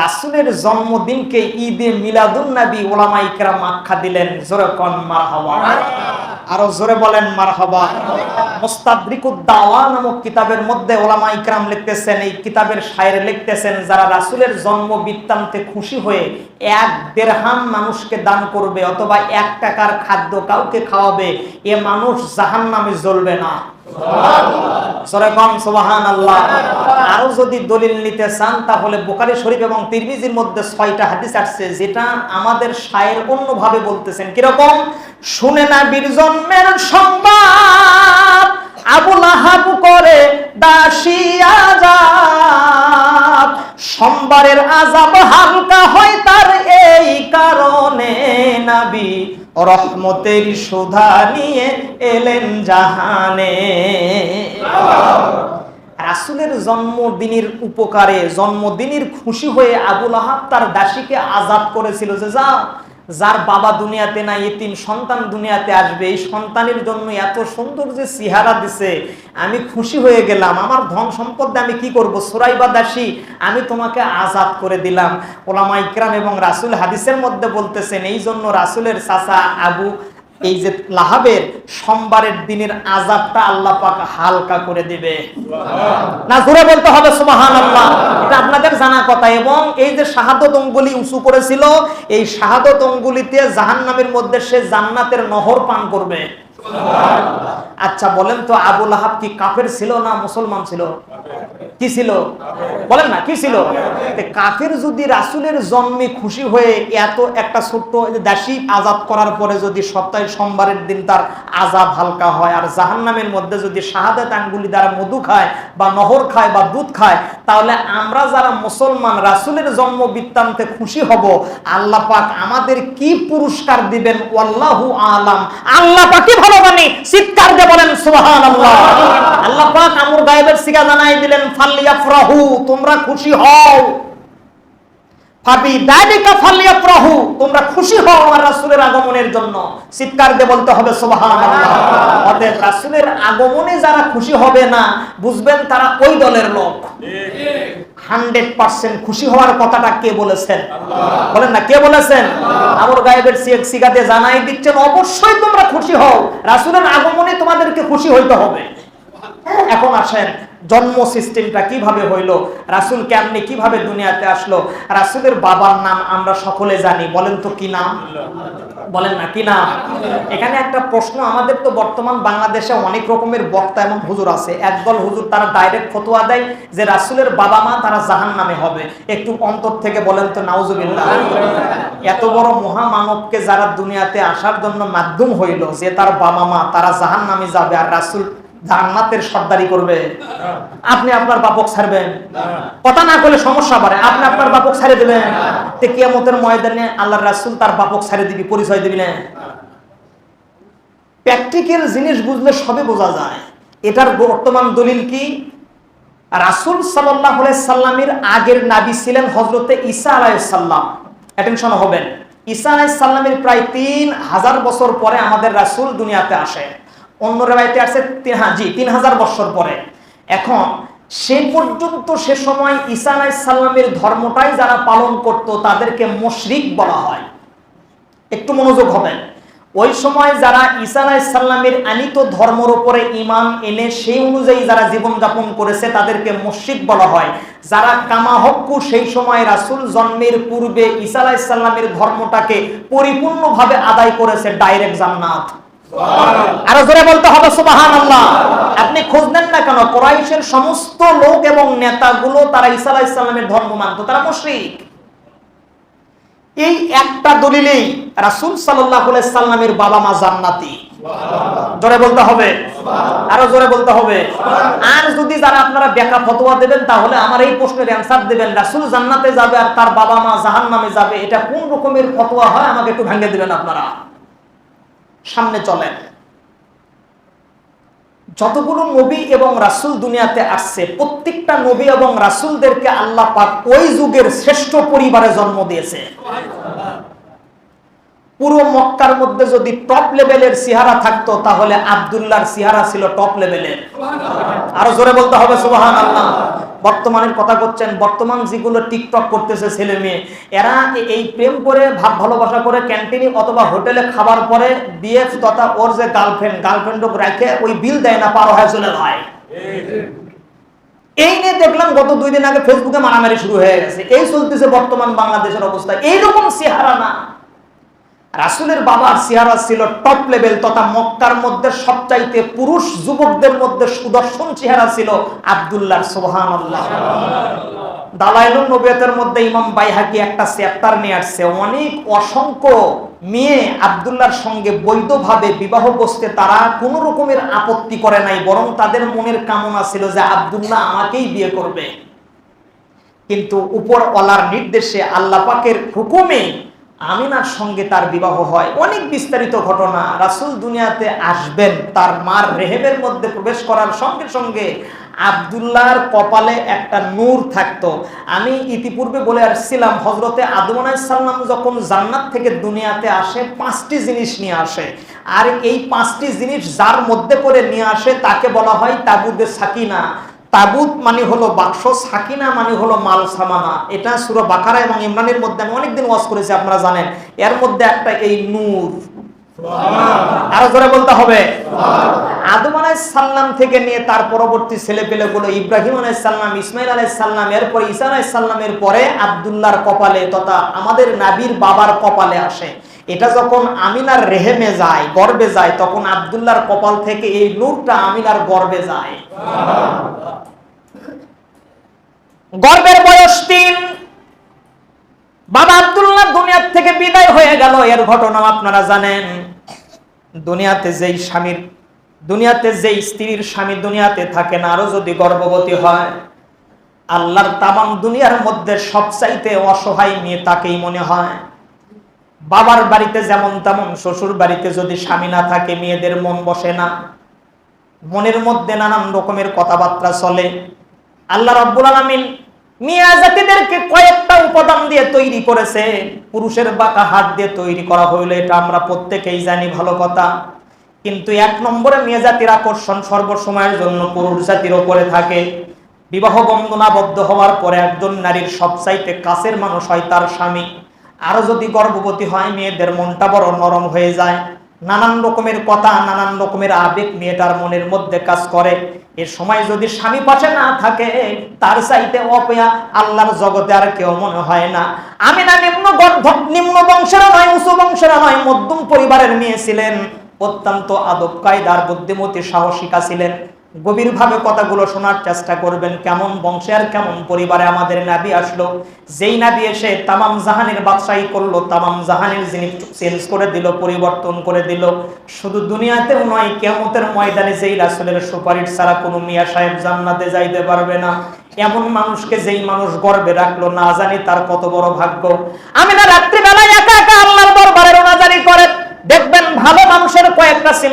রাসুলের জন্মদিনকে ঈদে মিলাদুন নবী ওলামা ইকরাম আখ্যা দিলেন, জোরে কন, মারহাবা। আরও জোরে বলেন, মারহাবা। মুস্তাদরিকুদ দাওয়া নামক কিতাবের মধ্যে ওলামা ইকরাম লিখতেছেন, এই কিতাবের শায়ের লিখতেছেন, যারা রাসুলের জন্ম বৃত্তান্তে খুশি হয়ে এক দেড়হাম মানুষকে দান করবে অথবা এক টাকার খাদ্য কাউকে খাওয়াবে, এ মানুষ জাহান্নামে জ্বলবে না। শরীফ এবং মধ্যে ছয়টা যেটা আমাদের বলতেছেন। কীরকম? শুনে না সংবাদ। আবুল আহাব করে দাসী আজাব সোমবারের আজাব হালকা হয় তার এই কারণে নাবি রহমতের সুধা নিয়ে এলেন জাহানে। রাসুলের জন্মদিনের উপকারে, জন্মদিনের খুশি হয়ে আবুল আহাব তার দাসীকে আজাদ করেছিল যে যাও যার বাবা দুনিয়াতে না এতিম সন্তান দুনিয়াতে আসবে, এই সন্তানের জন্য এত সুন্দর যে সিহারা দিছে, আমি খুশি হয়ে গেলাম। আমার ধন সম্পদ আমি কি করব? সুরাইবা দাসী আমি তোমাকে আজাদ করে দিলাম। ওলামা ইকরাম এবং রাসুল হাদিসের মধ্যে বলতেছেন এই জন্য রাসুলের চাচা আবু এই যে লাহাবের সোমবারের দিনের আজাবটা আল্লাহ পাক হালকা করে দিবে। না জোরে বলতে হবে সুবাহান আল্লাহ এটা আপনাদের জানা কথা। এবং এই যে শাহাদত অঙ্গুলি উঁচু করেছিল এই শাহাদত অঙ্গুলিতে জাহান্নামের মধ্যে সে জান্নাতের নহর পান করবে। আচ্ছা বলেন তো আবুল আহাব কি কাফের ছিল না মুসলমান ছিল? কি ছিল? বলেন না, কি ছিল? কাফের যদি রাসুলের জন্মে খুশি হয়ে এত একটা ছোট্ট দাসী আজাদ করার পরে যদি সপ্তাহে সোমবারের দিন তার আজাব হালকা হয় আর জাহান্নামের মধ্যে যদি শাহাদাত আঙ্গুলি দ্বারা মধু খায় বা নহর খায় বা দুধ খায়, তাহলে আমরা যারা মুসলমান রাসুলের জন্ম বৃত্তান্তে খুশি হব, আল্লাহ পাক আমাদের কি পুরস্কার দিবেন? আল্লাহু আলাম। আল্লাহ পাকই ভালো চিৎকার দিয়ে বলেন, সুবহানাল্লাহ। আল্লাহ পাক আমর গায়েবের সিগা জানাই দিলেন ফালিয়াফরাহু তোমরা খুশি হও। ফাবি দালিকা তোমরা খুশি হও আমার রাসূলের আগমনের জন্য। চিৎকার দিয়ে বলতে হবে সুবহানাল্লাহ। অতএব রাসূলের আগমনে যারা খুশি হবে না বুঝবেন তারা ওই দলের লোক। হান্ড্রেড পার্সেন্ট খুশি হওয়ার কথাটা কে বলেছেন? বলেন না কে বলেছেন? আমর গায়েবের সিগাতে জানাই দিচ্ছেন অবশ্যই তোমরা খুশি হও। রাসূলের আগমনে তোমাদেরকে খুশি হইতে হবে। এখন আসেন জন্ম সিস্টেমটা কীভাবে হইল? রাসুল কেমনি কীভাবে দুনিয়াতে আসলো? রাসুলের বাবার নাম আমরা সকলে জানি। বলেন তো কি নাম? বলেন না, কি নাম? এখানে একটা প্রশ্ন, আমাদের তো বর্তমান বাংলাদেশে অনেক রকমের বক্তা এবং হুজুর আছে। একদল হুজুর তারা ডাইরেক্ট ফতোয়া দেয় যে রাসুলের বাবা মা তারা জাহান নামে হবে। একটু অন্তর থেকে বলেন তো, নাউজুবিল্লাহ। এত বড় মহামানবকে যারা দুনিয়াতে আসার জন্য মাধ্যম হইল যে তার বাবা মা তারা জাহান নামে যাবে আর রাসুল জান্নাতের সর্দারি করবে। আপনি আপনার বাপক ছাড়বেন। কথা না করলে সমস্যা বাড়ে। আপনি আপনার বাপক ছাড়ে দেবেন। তে কিয়ামতের ময়দানে আল্লাহর রাসূল তার বাপক ছাড়ে দিবি পরিচয় দিবি না। প্র্যাকটিক্যাল জিনিস বুঝলে সবে বোঝা যায়। এটার বর্তমান দলিল কি? রাসূল আলাইহি সাল্লামের আগের নাবি ছিলেন হজরতে ঈসা আলাইহিস সালাম। অ্যাটেনশন হবেন। ঈসা আলাইহিস সালামের প্রায় তিন হাজার বছর পরে আমাদের রাসূল দুনিয়াতে আসে। অন্য রেবাইতে আসছে হ্যাঁ জি, তিন হাজার বছর পরে। এখন সে পর্যন্ত সে সময় ঈসা আলাই ধর্মটাই যারা পালন করত, তাদেরকে মুশরিক বলা হয়। একটু মনোযোগ হবেন ওই সময় যারা ঈসা আলাই সাল্লামের আনিত ধর্মর উপরে ইমান এনে সেই অনুযায়ী যারা জীবনযাপন করেছে, তাদেরকে মুশরিক বলা হয়। যারা কামাহক্কু সেই সময় রাসুল জন্মের পূর্বে ঈসা আলাই সাল্লামের ধর্মটাকে পরিপূর্ণভাবে আদায় করেছে ডাইরেক্ট জান্নাত। আরও জোরে বলতে হবে সুবাহান আল্লাহ আপনি খোঁজ নেন না কেন? কোরাইশের সমস্ত লোক এবং নেতাগুলো তারা ঈসা আলাইহিস সালামের ধর্ম মানত তারা মুশরিক। এই একটা দলিলেই রাসূল সাল্লামের বাবা মা জান্নাতি। জোরে বলতে হবে? আরও জোরে বলতে হবে? আর যদি যারা আপনারা ব্যাখ্যা ফতোয়া দেবেন তাহলে আমার এই প্রশ্নের অ্যান্সার দেবেন রাসূল জান্নাতে যাবে আর তার বাবা মা জাহান্নামে যাবে এটা কোন রকমের ফতোয়া হয়? আমাকে একটু ভেঙে দিবেন আপনারা। সামনে চলেন। যতগুলো নবী এবং রাসুল দুনিয়াতে আসছে, প্রত্যেকটা নবী এবং রাসুলদেরকে আল্লাহ পাক ওই যুগের শ্রেষ্ঠ পরিবারে জন্ম দিয়েছে। পুরো মক্কার মধ্যে যদি টপ লেভেলের সিহারা থাকতো, তাহলে আবদুল্লাহর সিহারা ছিল টপ লেভেলের আরও জোরে বলতে হবে সুবাহান আল্লাহ বর্তমানের কথা করছেন বর্তমান যেগুলো টিকটক করতেছে ছেলে মেয়ে, এরা এই প্রেম করে, ভাব ভালোবাসা করে ক্যান্টিনে অথবা হোটেলে খাবার পরে বিএফ তথা ওর যে গার্লফ্রেন্ড গার্লফ্রেন্ড রেখে ওই বিল দেয় না, পার হয় চলে হয় এই নিয়ে দেখলাম গত দুই দিন আগে ফেসবুকে মারামারি শুরু হয়ে গেছে। এই চলতেছে বর্তমান বাংলাদেশের অবস্থা। এইরকম চেহারা না। রাসুলের বাবার চেহারা ছিল টপ লেভেল তথা মক্কার মধ্যে সবচাইতে পুরুষ যুবকদের মধ্যে সুদর্শন চেহারা ছিল আব্দুল্লাহ সোহান দালাইলুন নবিয়তের মধ্যে ইমাম বাইহাকি একটা চ্যাপ্টার নিয়ে আসছে। অনেক অসংখ্য মেয়ে আব্দুল্লাহর সঙ্গে বৈধভাবে বিবাহ বসতে তারা কোনো রকমের আপত্তি করে নাই, বরং তাদের মনের কামনা ছিল যে আব্দুল্লাহ আমাকেই বিয়ে করবে। কিন্তু উপর ওলার নির্দেশে আল্লাহ পাকের হুকুমে আমিনার সঙ্গে তার বিবাহ হয়। অনেক বিস্তারিত ঘটনা। রাসূল দুনিয়াতে আসবেন, তার মার রেহেবের মধ্যে প্রবেশ করার সঙ্গে সঙ্গে আবদুল্লাহর কপালে একটা নূর থাকতো। আমি ইতিপূর্বে বলে আসছিলাম হজরতে আদম সাল্লাম যখন জান্নাত থেকে দুনিয়াতে আসে, পাঁচটি জিনিস নিয়ে আসে। আর এই পাঁচটি জিনিস যার মধ্যে করে নিয়ে আসে, তাকে বলা হয় তাবুদে সাকিনা। তাবুত মানে হলো বাক্স সাকিনা মানে হলো মাল সামানা। এটা সুরো বাকারা এবং ইমরানের মধ্যে আমি অনেকদিন ওয়াজ করেছি আপনারা জানেন। এর মধ্যে একটা এই নূর। আরও জোরে বলতে হবে। আদম সাল্লাম থেকে নিয়ে তার পরবর্তী ছেলে পেলে গুলো ইব্রাহিম সাল্লাম ইসমাইল সাল্লাম এরপরে ঈসা সাল্লামের পরে আব্দুল্লাহর কপালে তথা আমাদের নাবির বাবার কপালে আসে। এটা যখন আমিনার রেহেমে যায়, গর্বে যায়, তখন আব্দুল্লাহর কপাল থেকে এই নূরটা আমিনার গর্বে যায়। গর্বের বয়স তিন। বাবা আবদুল্লাহ দুনিয়ার থেকে বিদায় হয়ে গেল, এর ঘটনা আপনারা জানেন। দুনিয়াতে যেই স্বামীর, দুনিয়াতে যেই স্ত্রীর স্বামী দুনিয়াতে থাকে না, আরও যদি গর্ভবতী হয়, আল্লাহর তামাম দুনিয়ার মধ্যে সবচাইতে অসহায় মেয়ে তাকেই মনে হয়। বাবার বাড়িতে যেমন তেমন, শ্বশুর বাড়িতে যদি স্বামী না থাকে, মেয়েদের মন বসে না। মনের মধ্যে নানান রকমের কথাবার্তা চলে। আল্লাহ রব্বুল আলামিন মিয়া জাতিদেরকে কয়েকটা উপাদান দিয়ে তৈরি করেছে। পুরুষের বাঁকা হাত দিয়ে তৈরি করা হইল, এটা আমরা প্রত্যেকেই জানি, ভালো কথা। কিন্তু এক নম্বরে মেয়ে জাতির আকর্ষণ সর্বসময়ের জন্য পুরুষ জাতির ওপরে থাকে। বিবাহ বন্দনাবদ্ধ হওয়ার পরে একজন নারীর সবচাইতে কাছের মানুষ হয় তার স্বামী। আরও যদি গর্ভবতী হয়, মেয়েদের মনটা বড় নরম হয়ে যায়। নানান রকমের কথা, নানান রকমের আবেগ মেয়েটার মনের মধ্যে কাজ করে। এ সময় যদি স্বামী পাশে না থাকে, তার চাইতে অপেয়া আল্লাহর জগতে আর কেউ মনে হয় না। আমি না নিম্ন নিম্ন বংশের নয়, উঁচু বংশের নয়, মধ্যম পরিবারের মেয়ে ছিলেন। অত্যন্ত আদব কায়দার বুদ্ধিমতী সাহসিকা ছিলেন। গভীরভাবে কথাগুলো শোনার চেষ্টা করবেন, কেমন বংশে আর কেমন পরিবারে আমাদের নাবি আসলো। যেই নাবি এসে তামাম জাহানের বাদশাহী করল, তামাম জাহানের জিনিস চেঞ্জ করে দিল, পরিবর্তন করে দিল। শুধু দুনিয়াতেও নয় কেমতের ময়দানে যেই রাসুলের সুপারিশ ছাড়া কোনো মিয়া সাহেব জান্নাতে যাইতে পারবে না। এমন মানুষকে যেই মানুষ গর্বে রাখল, না জানি তার কত বড় ভাগ্য। আমি না রাত্রিবেলায় একা একা আল্লাহর দরবারে রোনাজারি করে দেখবেন ভালো মানুষের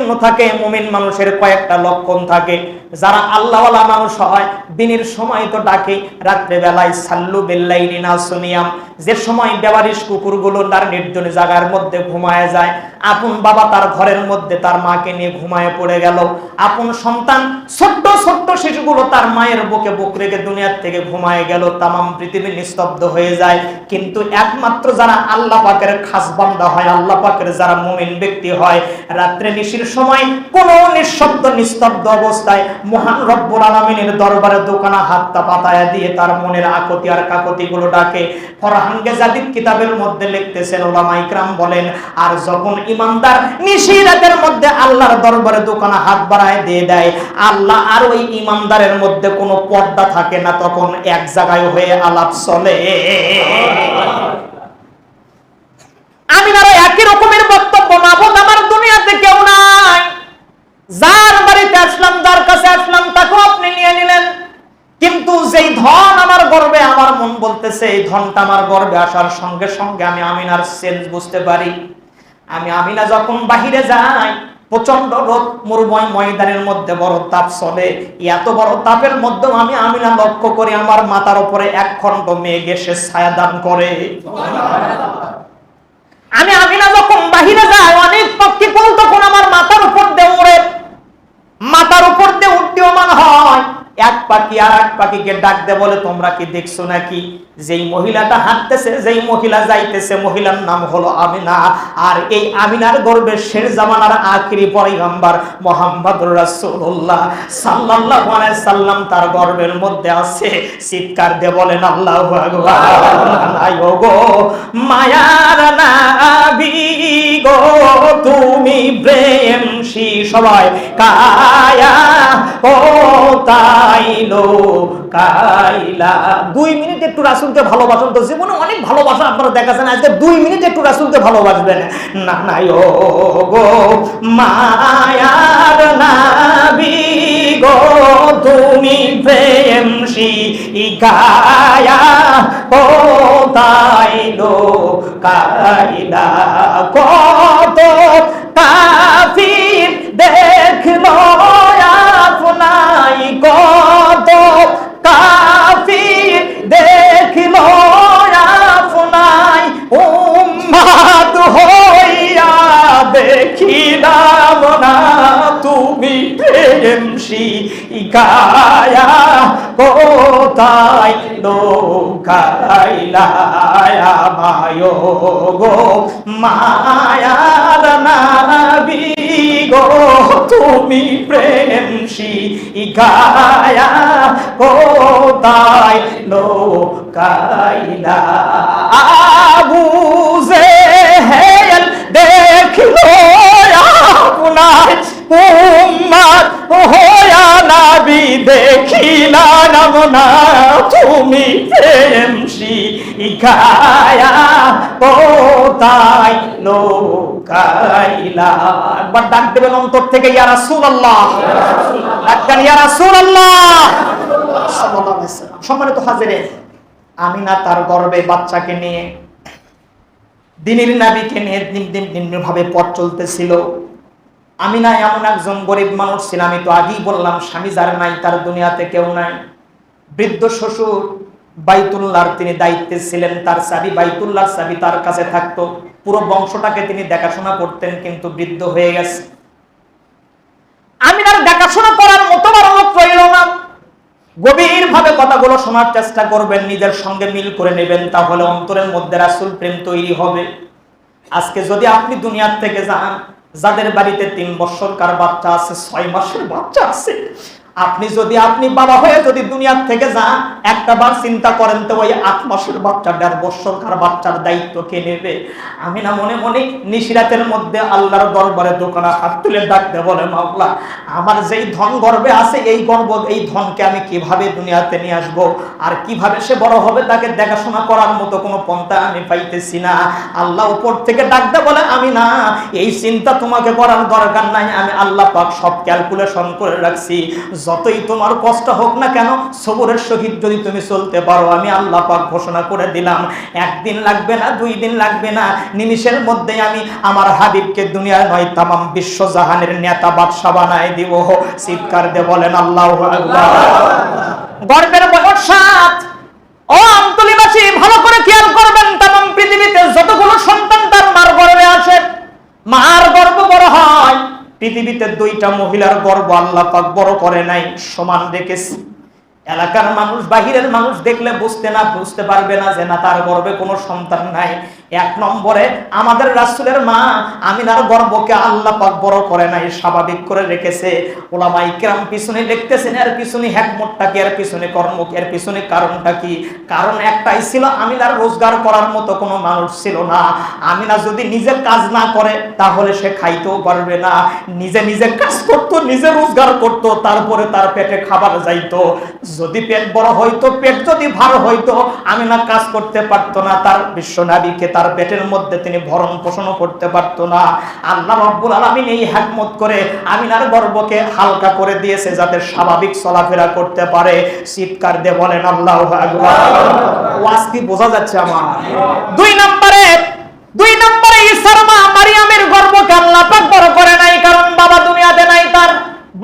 চিহ্ন থাকে, মুমিন মানুষের কয়েকটা লক্ষণ থাকে। যারা আল্লাহওয়ালা মানুষ হয়, দিনের সময় তো ডাকে রাত্রে বেলায় সাল্লু বেল্লাইনি না সুনিয়াম যে সময় বেবারিশ কুকুরগুলো তার নির্জন জায়গার মধ্যে ঘুমায় যায় আপন বাবা তার ঘরের মধ্যে তার মাকে নিয়ে ঘুমায় পড়ে গেল। আপন সন্তান ছোট্ট ছোট্ট শিশুগুলো তার মায়ের বুকে বুক রেখে দুনিয়ার থেকে ঘুমায় গেল। তামাম পৃথিবী নিস্তব্ধ হয়ে যায়। কিন্তু একমাত্র যারা আল্লাহ পাকের খাস বান্দা হয়, আল্লাহ পাকের যারা মুমিন ব্যক্তি হয়, রাত্রে নিশির সময় কোনো নিঃশব্দ, নিস্তব্ধ অবস্থায় মহান রব্বুল আলমিনের দরবারে দোকানা হাতটা পাতায় দিয়ে তার মনের আকতি আর কাকতি গুলো ডাকে। ফরহানগে জাদিদ কিতাবের মধ্যে লিখতেছেন, ওলামা ইকরাম বলেন, আর যখন ইমানদার নিশি রাতের মধ্যে আল্লাহর দরবারে হাত বাড়ায় দিয়ে দেয়। আল্লাহ আর ওই ইমানদারের মধ্যে কোনো পর্দা থাকে না, তখন এক জায়গায় হয়ে আলাপ চলে। আমি না একই রকমের বক্তব্য আমার দুনিয়াতে কেউ নাই। যার বাড়িতে আসলাম, যার কাছে আসলাম, তাকেও আপনি নিয়ে নিলেন। কিন্তু যেই ধন আমার গর্বে, আমার মন বলতেছে, এই ধনটা আমার গর্বে আসার সঙ্গে সঙ্গে আমি আমিনার সেন্স বুঝতে পারি। আমি আমিনা যখন বাহিরে যাই প্রচণ্ড রোদ মরুময় ময়দানের মধ্যে বড় তাপ চলে। এত বড় তাপের মধ্যেও আমি আমিনা লক্ষ্য করি আমার মাথার উপরে এক খণ্ড মেয়ে গেসে ছায়া দান করে। আমি আমিনা যখন বাহিরে যাই অনেক পক্ষী কোন তখন আমার মাথার উপর দিয়ে উড়ে মাথার উপর দিয়ে উড্ডীয়মান হয় এক পাখি আর এক পাখিকে ডাক দে বলে, তোমরা কি দেখছ নাকি? যেই মহিলাটা হাঁটতেছে, যেই মহিলা যাইতেছে, মহিলার নাম হলো আমিনা। আর এই আমিনার গর্বে শের জামানার আখিরি পয়গম্বর মোহাম্মদুর রাসূলুল্লাহ সাল্লাল্লাহু আলাইহি সাল্লাম তার গর্বের মধ্যে আছে। চিৎকার দিয়ে বলেন, আল্লাহু মায়ার নাবি গো, তুমি প্রেম শি সবাই কায়া ও তাইলো কাইলা। দুই মিনিট একটু রাসুলকে ভালোবাসুন তো জীবনে অনেক ভালোবাসা আপনারা দেখাচ্ছেন আজকে দুই মিনিট একটু রাসুলকে ভালোবাসবেন। না না ও গো মায়ার নাবি গো তুমি প্রেম শি গায়া ও তাইলো কাইলা? কত কাফির প্রেম গায়া, কোথায় লোকাইলা মায় গো? মায়ার নাবি গো, তুমি প্রেম গায়া, কোথায় লোকাইলা আবুজে হেল দেখল, আপনার উম্মাদ নাবি দেখিলাম না তুমি প্রেম লোকাইলা। একবার ডাক দেবেন অন্তর থেকে সম্মানিত হাজিরে আমিনা তার গর্বে বাচ্চাকে নিয়ে, দিনের নাবিকে নিয়ে দিন দিন দিন ভাবে পথ চলতেছিল। আমি না এমন একজন গরিব মানুষ ছিল আমি তো আগেই বললাম, স্বামী যার নাই তার দুনিয়াতে কেউ নাই। বৃদ্ধ শ্বশুর বাইতুল্লাহর তিনি দায়িত্বে ছিলেন, তার চাবি বাইতুল্লাহর চাবি তার কাছে থাকতো। পুরো বংশটাকে তিনি দেখাশোনা করতেন, কিন্তু বৃদ্ধ হয়ে গেছে। আমিনার দেখাশোনা করার মতো বড় লোক রইল না। গভীর ভাবে কথাগুলো শোনার চেষ্টা করবেন, নিজের সঙ্গে মিল করে নেবেন, তাহলে অন্তরের মধ্যে রাসুল প্রেম তৈরি হবে। আজকে যদি আপনি দুনিয়ার থেকে যান যাদের বাড়িতে তিন বছরকার বাচ্চা আছে ছয় মাসের বাচ্চা আছে আপনি যদি আপনি বাবা হয়ে যদি দুনিয়ার থেকে যান, একটা বার চিন্তা করেন তো ওই আট মাসের বাচ্চা দেড় বছরকার বাচ্চার দায়িত্ব কে নেবে? আমি না মনে মনে নিশিরাতের মধ্যে আল্লাহর দরবারে দোকানে হাত তুলে ডাকতে বলে মাওলা, আমার যেই ধন গর্বে আছে, এই গর্ব, এই ধনকে আমি কীভাবে দুনিয়াতে নিয়ে আসব? আর কীভাবে সে বড় হবে, তাকে দেখাশোনা করার মতো কোনো পন্থা আমি পাইতেছি না। আল্লাহ উপর থেকে ডাকতে বলে, আমি না, এই চিন্তা তোমাকে করার দরকার নাই, আমি আল্লাহ পাক সব ক্যালকুলেশন করে রাখছি। যতই তোমার কষ্ট হোক না কেন, সবরের সহিত যদি তুমি চলতে পারো, আমি আল্লাহ পাক ঘোষণা করে দিলাম, একদিন লাগবে না, দুই দিন লাগবে না, নিমিষের মধ্যে আমি আমার হাবিবকে দুনিয়ার নয়, তামাম বিশ্ব জাহানের নেতা বাদশা বানায় দিব। চিৎকার দিয়ে বলেন, আল্লাহ গর্বের বয়স সাত। ও পৃথিবীতে দুইটা মহিলার গর্ব আল্লাহ পাক বড় করে নাই, সমান দেখেছি। এলাকার মানুষ, বাহিরের মানুষ দেখলে বুঝতে না, বুঝতে পারবে না যে না তার গর্বে কোনো সন্তান নাই। এক নম্বরে, আমাদের রাসূলের মা আমিনার গর্বকে আল্লাহ পাক বড় করে নাই, স্বাভাবিক করে রেখেছে। ওলামাই কেরাম পিছনে দেখতেছেন, এর পিছনে হ্যাকমতটা কি, এর পিছনে কর্ম এর পিছনে কারণটা কি? কারণ একটাই ছিল, আমিনার রোজগার করার মতো কোনো মানুষ ছিল না। আমিনা যদি নিজের কাজ না করে, তাহলে সে খাইতেও পারবে না। নিজে নিজে কাজ করতো, নিজে রোজগার করত, তারপরে তার পেটে খাবার যাইতো। যদি পেট বড় হইতো, পেট যদি ভার হইতো, আমিনা কাজ করতে পারতো না। তার বিশ্বনাবিকে তার পেটের মধ্যে তিনি ভরণ পোষণ করতে পারতো না। আল্লাহ রব্বুল আলামিন এই হ্যাকমত করে আমিনার গর্বকে হালকা করে দিয়েছে যাতে স্বাভাবিক চলাফেরা করতে পারে। চিৎকার দিয়ে বলেন, আল্লাহু ওয়াজ কি বোঝা যাচ্ছে আমার? দুই নম্বরে দুই নম্বরে ঈসার মা মারিয়ামের গর্বকে আল্লাহ পাক বড় করে নাই, কারণ বাবা দুনিয়াতে নাই তার।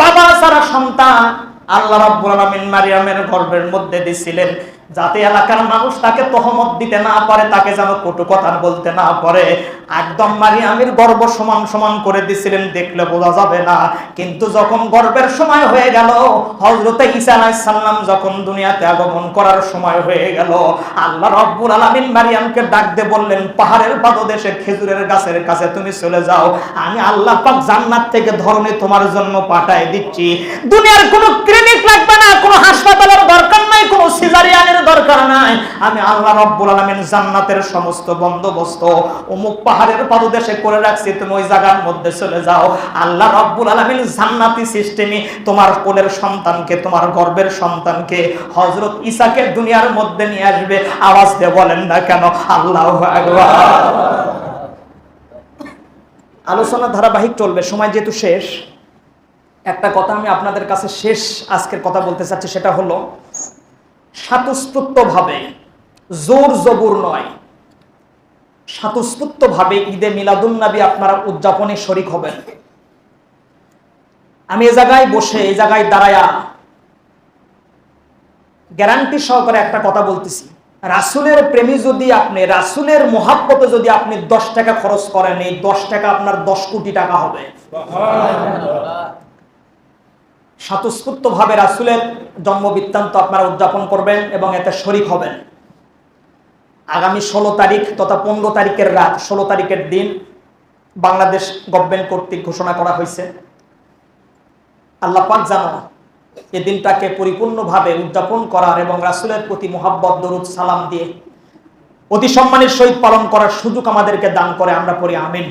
বাবা ছাড়া সন্তান আল্লাহ রাব্বুল আলামিন মারিয়ামের গর্ভের মধ্যে দিছিলেন, যাতে এলাকার মানুষ তাকে তহমত দিতে না পারে, তাকে যেন কটু কথা বলতে না পারে। একদম মারিয়ামের গর্ব সমান সমান করে দিছিলেন, দেখলে বোঝা যাবে না। কিন্তু যখন গর্বের সময় হয়ে গেল হজরতে ঈসা আলাইহিস সালাম যখন দুনিয়াতে আগমন করার সময় হয়ে গেল, আল্লাহ রব্বুল আলামিন মারিয়ামকে ডাক দিয়ে বললেন, পাহাড়ের পাদদেশে খেজুরের গাছের কাছে তুমি চলে যাও। আমি আল্লাহ পাক জান্নাত থেকে ধরনে তোমার জন্য পাঠায় দিচ্ছি। দুনিয়ার কোনো ক্লিনিক লাগবে না, কোনো হাসপাতালের দরকার নাই, কোনো সিজারিয়ানের দরকার নাই। আমি আল্লাহ রব্বুল আলামিন জান্নাতের সমস্ত বন্দোবস্ত অমুক পাহাড়ের পাদদেশে করে রাখছি, তুমি ওই জায়গার মধ্যে চলে যাও। আল্লাহ রব্বুল আলামিন জান্নাতি সিস্টেমে তোমার কোলের সন্তানকে, তোমার গর্বের সন্তানকে, হযরত ঈসাকে দুনিয়ার মধ্যে নিয়ে আসবে। আওয়াজ দিয়ে বলেন না কেন? আল্লাহু আকবার। আলোচনা ধারাবাহিক চলবে, সময় যেহেতু শেষ একটা কথা আমি আপনাদের কাছে শেষ আজকের কথা বলতে চাচ্ছি, সেটা হলো, স্বতঃস্ফূর্তভাবে, জোর জবুর নয়, স্বতঃস্ফূর্তভাবে ঈদে মিলাদুন্নবী আপনারা উদযাপনে শরিক হবেন। আমি এ জায়গায় বসে এই জায়গায় দাঁড়ায়া গ্যারান্টি সহকারে একটা কথা বলতেছি। রাসুলের প্রেমী যদি আপনি, রাসুলের মহাব্বতে যদি আপনি দশ টাকা খরচ করেন, এই দশ টাকা আপনার দশ কোটি টাকা হবে। স্বতঃস্ফূর্ত ভাবে রাসুলের জন্ম বৃত্তান্ত আপনারা উদযাপন করবেন এবং এতে শরিক হবেন। আগামী ষোলো তারিখ তথা পনেরো তারিখের রাত, ষোলো তারিখের দিন বাংলাদেশ গভর্নমেন্ট কর্তৃক ঘোষণা করা হয়েছে। আল্লাহ পাক জানো এই দিনটাকে পরিপূর্ণভাবে উদযাপন করার এবং রাসুলের প্রতি মোহাব্বত, দরুদ, সালাম দিয়ে অতি সম্মানের সহিত পালন করার সুযোগ আমাদেরকে দান করে আমরা পড়ি আমিন।